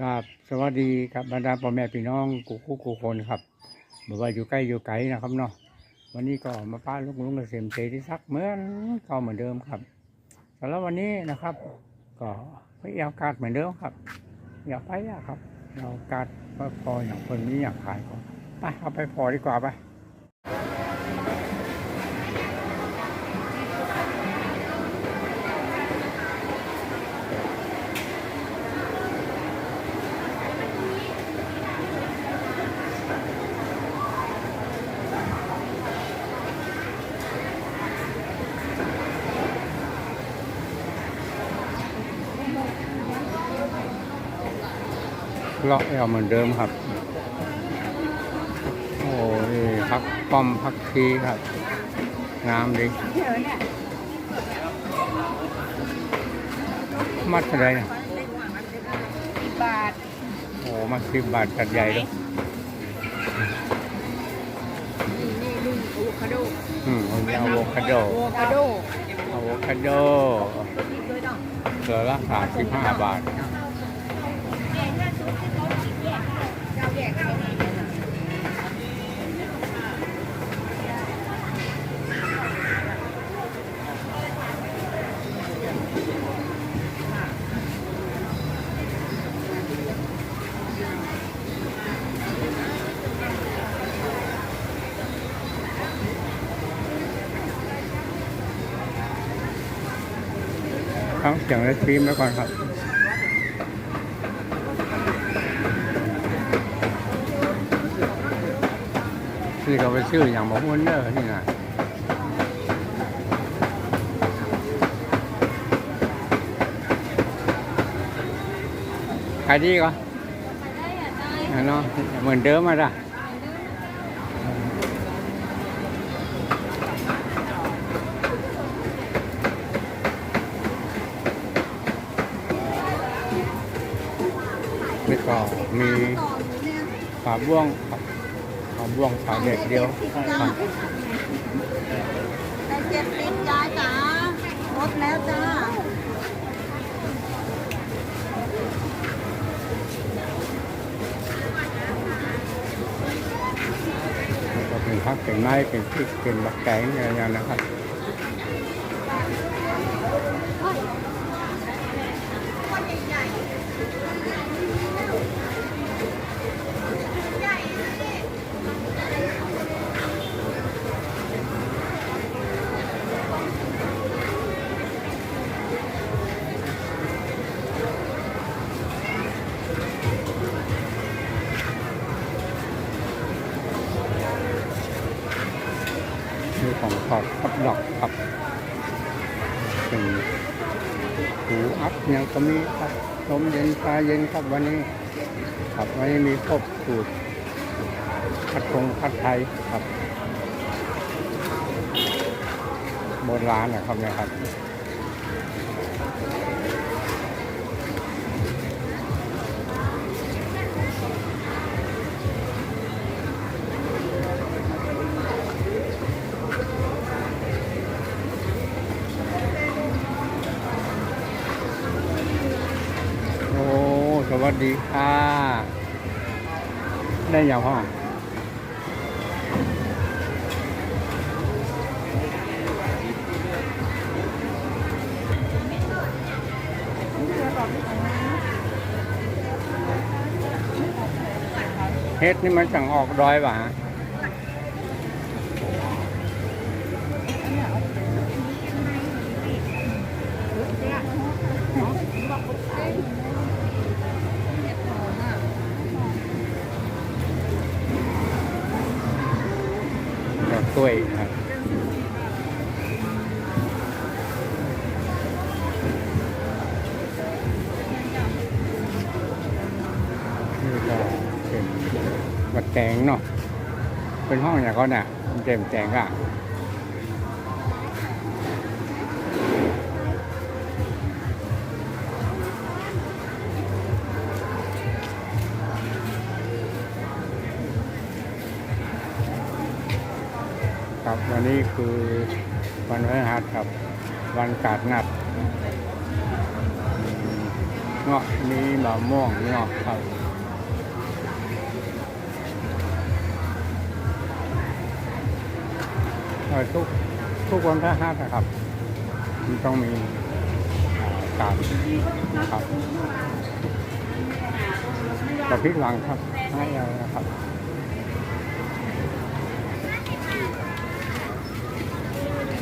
ครับสวัสดีครับบรรดาพ่อแม่พี่น้องกูคู่กูคนครับบอกว่าอยู่ใกล้อยู่ไกลนะครับเนาะวันนี้ก็มาป้าลุงลุงเกษมเจที่ซักเหมือนเก่าเหมือนเดิมครับสำหรับวันนี้นะครับ ก็ไปเอากาศเหมือนเดิมครับ อย่าไปอะครับ เรากาศก็พออย่างคนนี้อยากขายก็ไปเอาไปพอดีกว่าไป เลาะเอาเหมือนเดิมครับ โอ้ยพักป้อมพักทีครับ งามดีมัดเท่าไหรเนี่ยบาท โอ้มัดสิบบาทจัดใหญ่เลยนี่นี่ลุงอะโวคาโด อืมผมจะอะโวคาโดอะโวคาโดอะโวคาโดนี่ด้วยดอกเกลือละสามสิบห้าบาท ทั้งเสียงและครีมไว้ก่อนครับนี่ก็ไปชื่ออย่างบอกวันเนอร์นี่นะขายดีก็เนาะเหมือนเดิมมาละ นี่ก็มีฝาบ้วงครับฝาบ้วงฝาเด็ดเดียวครับได้เจ็ดสิบยายจ๋าลดแล้วจ้าก็เป็นพักเป็นไม้เป็นพริกเป็นบักแกงอะไรอย่างนั้นนะครับมี ของทอดกับดอกครับเป็นหูอัพยังก็มีครับ ลมเย็นปลาเย็นครับวันนี้ครับวันนี้มีครบสูตรผัดคงผัดไทยครับโบราณนะครับเนะครับ โอ้ สวัสดีค่ะ ได้ยางพ่อเฮ็ดนี่มันสั่งออกดอยป่ะฮะ ดอกกล้วยครับนี่ก็เป็นวัดแตงเนาะเป็นห้องอย่างเขาเนี่ยเต็มแตงอะ ครับวันนี้คือวันพฤหัสครับ วันกาดงัดเงาะมีมะม่วงเงาะครับเอ่อทุกทุกวันพระหัสนะครับมันต้องมีการนะครับแต่พริกหลังครับให้เอานะครับ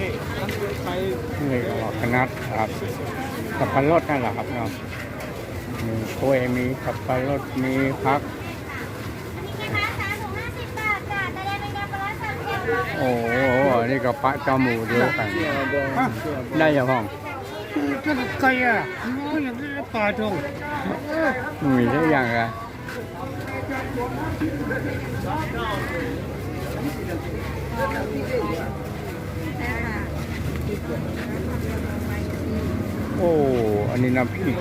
นี่ก็คณะครับ สับปะรดนั่นแหละครับเนาะ มีกล้วย มีสับปะรด มีพัก โอ้โหนี่ก็ปะเจมูเดียวกัน ได้ยังพ้องก็ไก่อะอย่างนี้ปลาทงมีได้ยังอะนะคะ โอ้ อันนี้น้ำพริก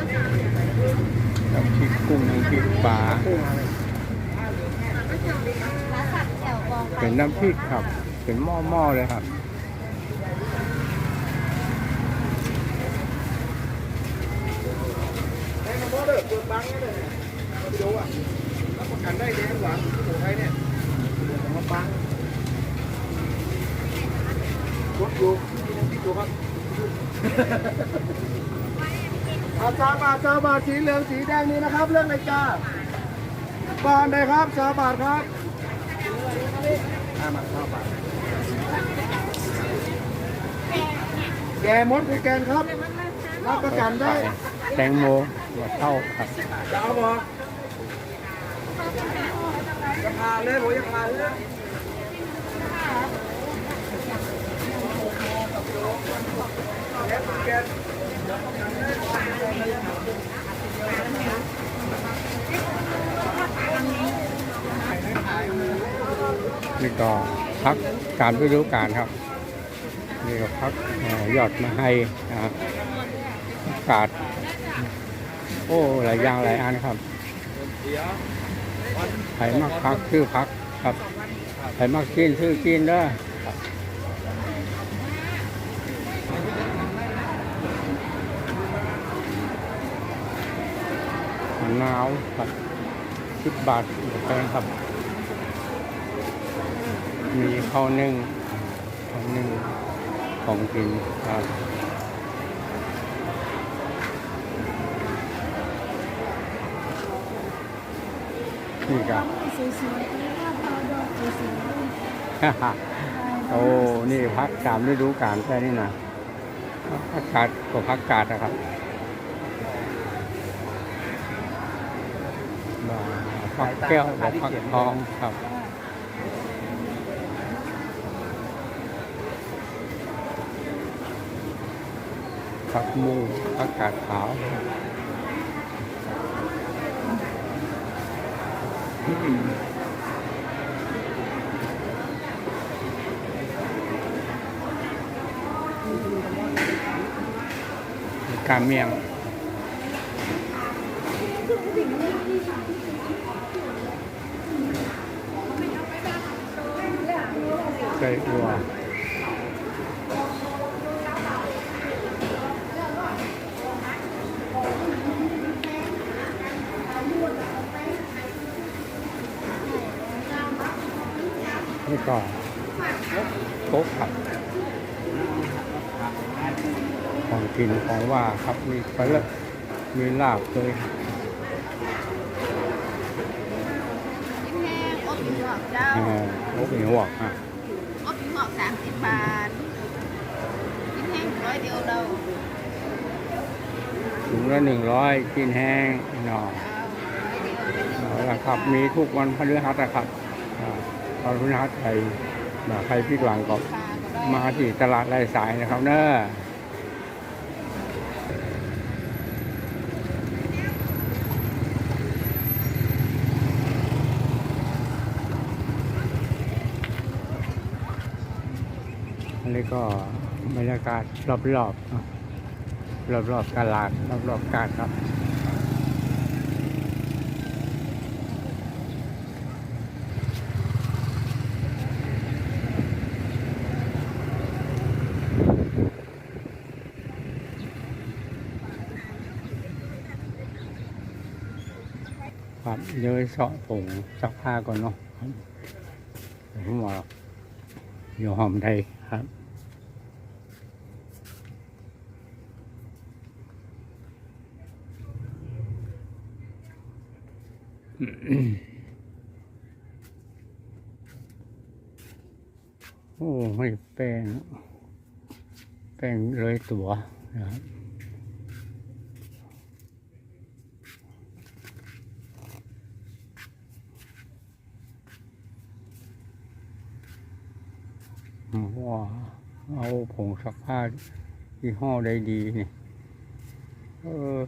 น้ำพริกกุ้งน้ำพริกปลา เป็นน้ำพริกครับ เป็นหม้อๆเลยครับกันได้แดงหวานสุโขทัยเนี่ยมาปังรถอยู่อยู่ครับ อาซาบาทซาบาทสีเหลืองสีแดงนี้นะครับ เรื่องในจ้าบานได้ครับซาบาทครับห้าบาทห้าบาทแกมดคือแกนครับรับประกันได้แตงโมหัวเท่าครับจะเอาบอกจะพาเลยผมจะพาเลยแก นี่ก็พักการฤดูกาลครับ นี่ก็พักอยอดมาให้นะครับกาศโอ้หลายอย่างหลายอันครับไผ่มักพักชื่อพักครับไผ่มักกินชื่อกินด้ อครับมะนาวครับสิบบาทแพงครับ มีข้าวนึ่งข้าวนึ่งของกินครับนี่ครับสวยๆแล้วก็พอดอกสวยโอ้ นี่พักสามฤดูกาลแค่นี้นะพักกาดก็พักกาดนะครับ บ่าพักแก้วบ่พักทองครับพักมูพักกาดขาวกาเมียง ไส้อัวนี่ก็โต๊ะครับของกินของว่าครับ มีปลาเลอะมีลาบเลยกินแห้งอบหยวกเจ้าเอ่อโอ้มีหัวกอะอบหยวก สามสิบบาทกินแห้งร้อยเดียวเราถุงละหนึ่งร้อยกินแห้งหน่อเจ้าร้อยเดียวเป็นหนึ่งเอาละครับมีทุกวันพฤหัสนะครับอ่าวันพฤหัสใครมาใครพิกหลังก็ปลาก็ได้มาที่ตลาดไร่สายนะครับเนอะ อันนี้ก็บรรยากาศรอบๆรอบๆตลาดรอบๆกาดครับครับเดี๋ยวเสาะผงซักผ้าก่อนเนาะผมบอกอยู่หอมไทยครับ โอ้ ไม่แป้ง แป้งเลยตัวนะครับว่าเอาผงซักผ้ายี่ห้อใดดีเนี่เออ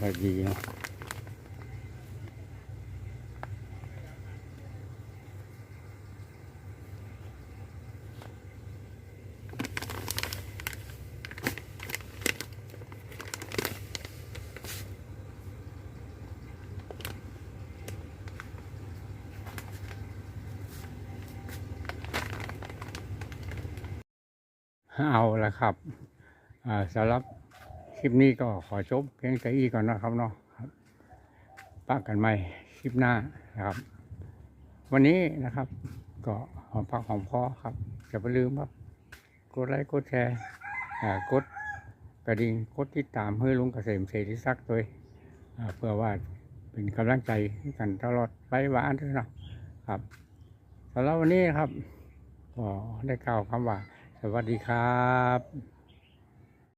โอ้นี่ถ้าดีนะเอาละครับสำหรับ คลิปนี้ก็ขอจบเพียงแต่อีก่อนนะครับเนาะครับปะกันใหม่คลิปหน้านะครับ วันนี้นะครับ ก็หอมพักหอมคอครับอย่าไปลืมครับ กดไลค์กดแชร์กดกระดิ่งกดติดตามเพื่อลุงเกษมเศรษฐศักดิ์โดวยเพื่อว่าเป็นกำลังใจให้กันตลอดไปหวานด้วยนะครับสำหรับวันนี้ครับก็ได้กล่าวคำว่า สวัสดีครับ